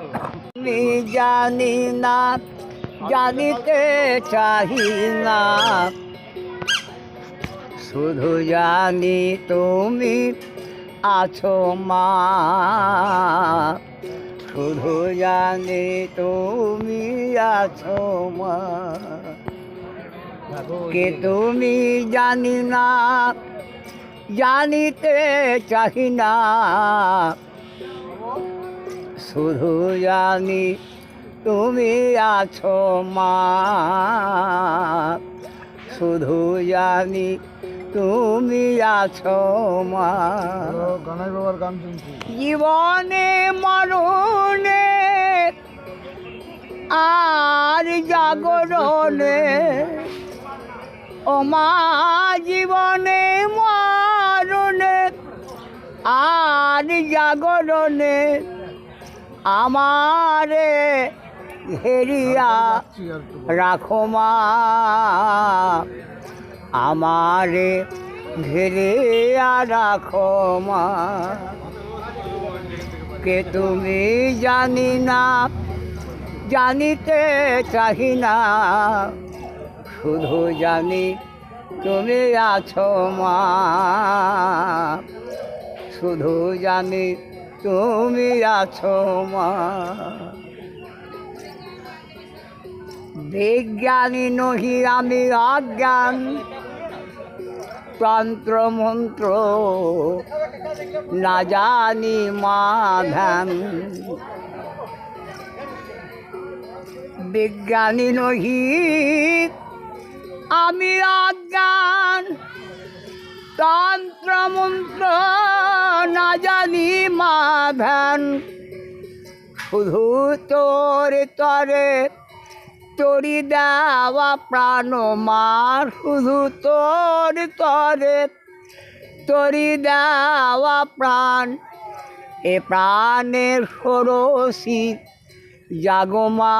আমি জানি না, জানিতে চাহি না। শুধু জানি তুমি আছো মা। শুধু জানি তুমি আছো মা। কে তুমি জানি না, জানিতে চাহি না। শুধু জানি তুমি আছো মা। শুধু জানি তুমি আছো মা। গানাই বাবার গান শুনছি। জীবনে মরণে আর জাগরণে ও মা জীবনে মরণে আর জাগরণে আমারে ঘেরিয়া রাখো মা। আমারে ঘেরিয়া রাখো মা। কে তুমি জানি না জানিতে চাহি না। শুধু জানি তুমি আছো মা। শুধু জানি তুমি আছো মা। বিজ্ঞানী নহি, আমি অজ্ঞান। তন্ত্র মন্ত্র না জানি মাধান বিজ্ঞানী নহি, আমি অজ্ঞান। তন্ত্র মন্ত্র না জানি মাধান শুধু তোর তরে তোরি দেওয়া প্রাণ মার। শুধু তোর তরে তোরি দেওয়া প্রাণ। এ প্রাণের সরসি জাগমা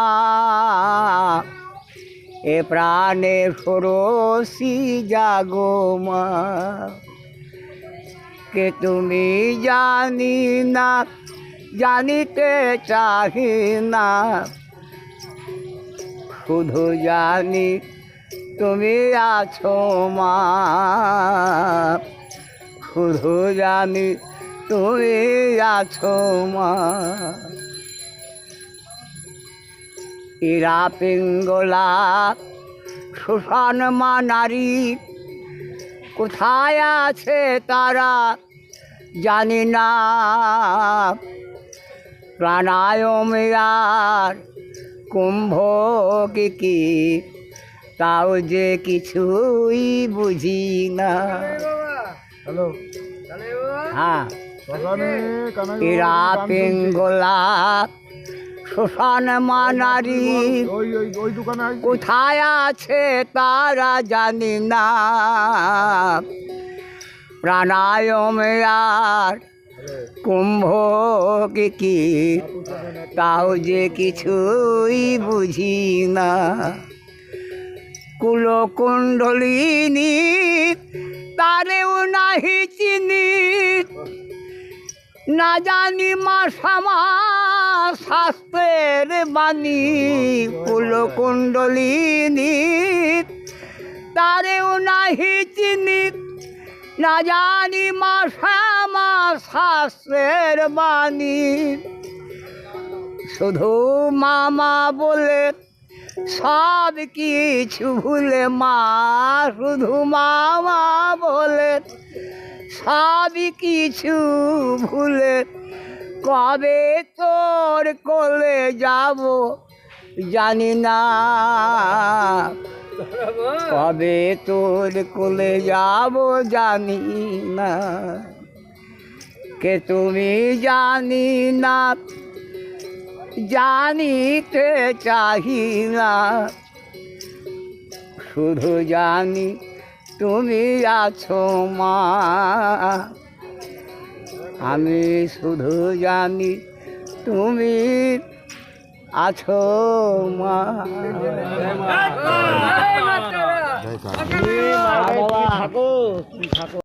এ প্রাণের সরসি জাগমা কে তুমি জানি না, জানিতে চাহি না। শুধু জানি তুমি আছো মা। শুধু জানি তুমি আছো মা। ইরা পিঙ্গলা সুষান মা নারী কোথায় আছে তারা জানি না। প্রাণায়াম আর কুম্ভ কি কি তাও যে কিছুই বুঝি না। হ্যালো। হ্যাঁ। এরা পেঙ্গলা শ্মশান মানারি? কোথায় আছে তারা জানি না। প্রাণায়াম আর কুম্ভ কি, তাও যে কিছুই বুঝি না। কুলকুণ্ডলিনী তারেও নাহি চিনি। না জানি মা সামা শাস্ত্রের বাণী কুলকুণ্ডলিনী। তারেও নাহি চিনি, না জানি মা শ্যামা শাস্ত্রের বাণী। শুধু মামা বলে সব কিছু ভুলে মা, শুধু মামা বলে সব কিছু ভুলে কবে তোর কোলে যাব জানি না। কবে তোর কোলে যাব জানি না। কে তুমি জানি না, জানিতে চাহি না। শুধু জানি তুমি আছো মা। আমি শুধু জানি তুমি আছো মা। জয় থাকো থাকো